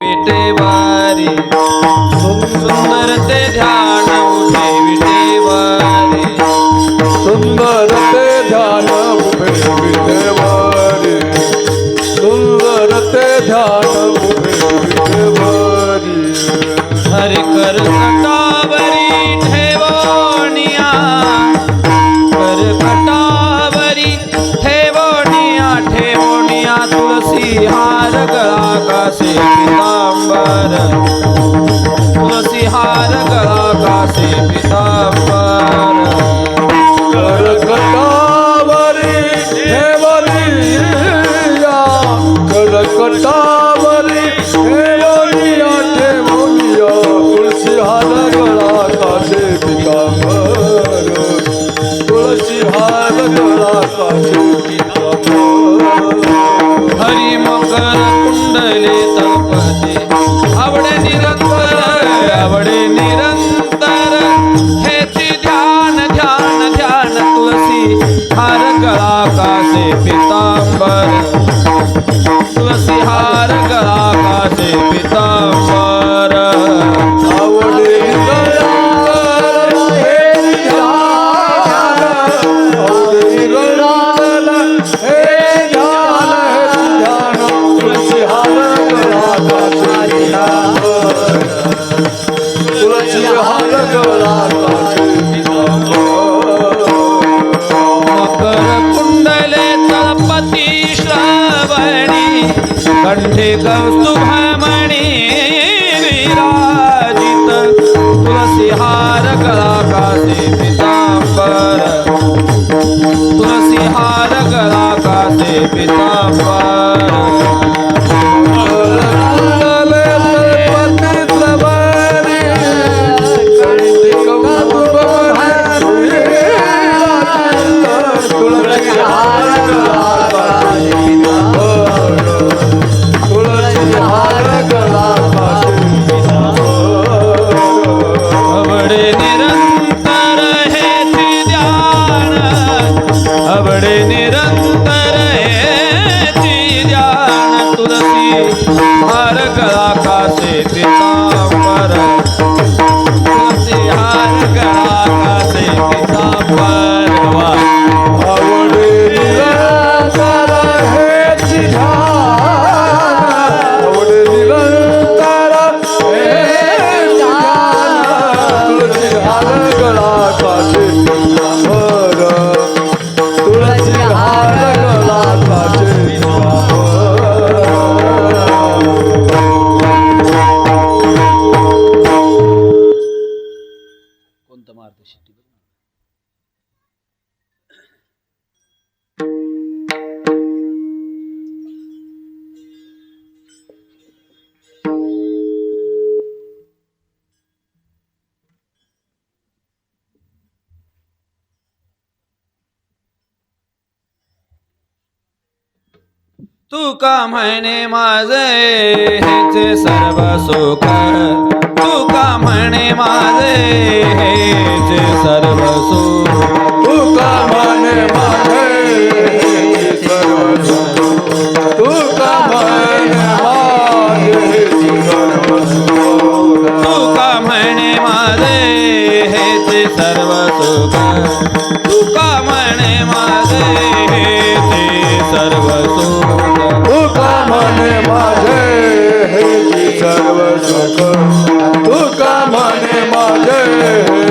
विटेवारी सुंदर ते ध्यान उठे विटेवारी. सुंदर ते ध्यान उभे विठेवारी सुंदर ते ध्यान उभे विठेवारी हरि कर कटावरी ठेवोनिया कर कटावरी तुलसी हार गळा कासे पितांबर तुलसी कंठे कौस्तुभमणी विराजित तुलसी हार गळा तुका म्हणे माझे हेचे सर्व सुख? तुका म्हणे माझे हेचे सर्व सुख? तुका म्हणे माझे तुका म्हणे माझे तुका हेचे सर्व तुका म्हणे माझे हेचे सर्व सुख? म्हणे माझे हे सर्व सुख. तुका म्हणे माझे